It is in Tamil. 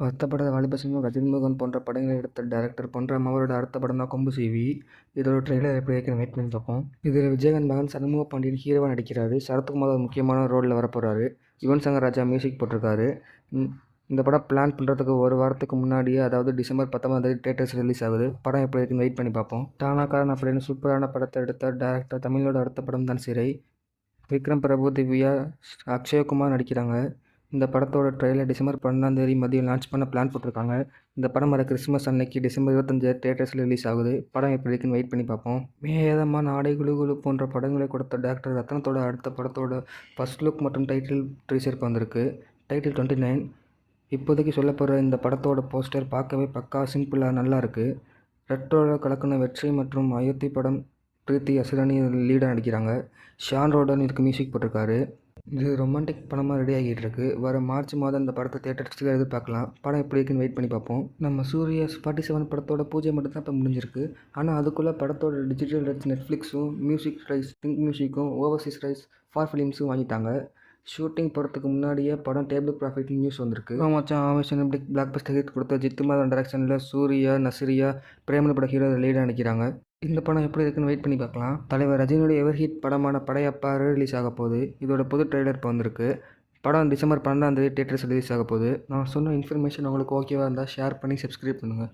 வருத்தப்படாத வாலிப சிங்கம், போன்ற படங்களை எடுத்த டைரக்டர் போன்ற அவரோட அடுத்த படம் தான் கொம்பு சிவி இதோட ட்ரெய்லர் எப்படி இருக்குன்னு வெயிட் பண்ணி பார்ப்போம். இதில் விஜயகாந்த் மகன் சண்முக பாண்டியன் ஹீரோவாக நடிக்கிறாரு. சரத்குமார் ஒரு முக்கியமான ரோலில் வரப்போகிறாரு யுவன் சங்கர் ராஜா மியூசிக் போட்டிருக்காரு. இந்த படம் பிளான் பண்ணுறதுக்கு ஒரு வாரத்துக்கு முன்னாடியே அதாவது டிசம்பர் பத்தொன்பதாம் தேதி தியேட்டர்ஸ் ரிலீஸ் ஆகுது. படம் எப்படி இருக்குன்னு வெயிட் பண்ணி பார்ப்போம். டானாக்காரன் அப்படின்னு சூப்பரான படத்தை எடுத்த டேரக்டர் தமிழோட அடுத்த படம் தான் சிறை. விக்ரம் பிரபு, திவ்யா, அக்ஷயகுமார் நடிக்கிறாங்க. இந்த படத்தோட ட்ரெயிலர் டிசம்பர் பன்னெண்டாந்தேதி மதியம் லான்ச் பண்ண பிளான் போட்டிருக்காங்க. இந்த படம் வர கிறிஸ்துமஸ் அன்னைக்கு டிசம்பர் இருபத்தஞ்சு தேட்டர்ஸில் ரிலீஸ் ஆகுது. படம் எப்படி இருக்குன்னு வெயிட் பண்ணி பார்ப்போம். மேதமான ஆடை குளு போன்ற படங்களை கொடுத்த டாக்டர் ரத்னத்தோட அடுத்த படத்தோட ஃபர்ஸ்ட் லுக் மற்றும் டைட்டில் ட்ரீசர் வந்திருக்கு. Title twenty nine. இப்போதைக்கு சொல்லப்படுற இந்த படத்தோட போஸ்டர் பார்க்கவே பக்கா சிம்பிளாக நல்லா இருக்கு. ரெட்ரோல கலக்குன வெற்றி மற்றும் அயோத்தி படம் ப்ரீத்தி அசுரானி லீடாக நடிக்கிறாங்க. ஷான் ரோடன் இதுக்கு மியூசிக் போட்டிருக்காரு. இது ரொமான்டிக் படமாக ரெடி ஆகிட்டு இருக்கு. வர மார்ச் மாதம் இந்த படத்தை தியேட்டர்ஸில் எதிர்பார்க்கலாம். படம் எப்படி இருக்குன்னு வெயிட் பண்ணி பார்ப்போம். நம்ம சூர்யா ஃபார்ட்டி செவன் படத்தோட பூஜை மட்டும் தான் இப்போ முடிஞ்சிருக்கு. ஆனால் அதுக்குள்ளே படத்தோட டிஜிட்டல் ரைட்ஸ் நெட்ஃப்ளிக்ஸும், மியூசிக் ரைட்ஸ் திங்க் மியூசிக்கும், ஓவர்சீஸ் ரைட்ஸ் ஃபார் ஃபிலிம்ஸும் வாங்கிட்டாங்க. ஷூட்டிங் போகிறதுக்கு முன்னாடியே படம் டேபிள் ப்ராஃபிட் நியூஸ் வந்திருக்கு. மச்சான் ஆவேஷன் ஆவேசம் பிளாக் பஸ்ட் ஹிட் கொடுத்த ஜித்துமாதன் டேரக்ஷனில் சூர்யா, நசிரியா பிரேமலு பட ஹீரோ லீடாக நடிக்கிறாங்க. இந்த படம் எப்படி இருக்குன்னு வெயிட் பண்ணி பார்க்கலாம். தலைவர் ரஜினியோட எவர் ஹிட் படமான படையப்பா ரிலீஸ் ஆக போகுது. இதோட புது ட்ரெய்லர் இப்போ வந்திருக்கு. படம் டிசம்பர் பன்னெண்டாம் தேதி தேட்டர்ஸ் ரிலீஸ் ஆக போகுது. நான் சொன்ன இன்ஃபர்மேஷன் உங்களுக்கு ஓகேவாக இருந்தால் ஷேர் பண்ணி சப்ஸ்கிரைப் பண்ணுங்கள்.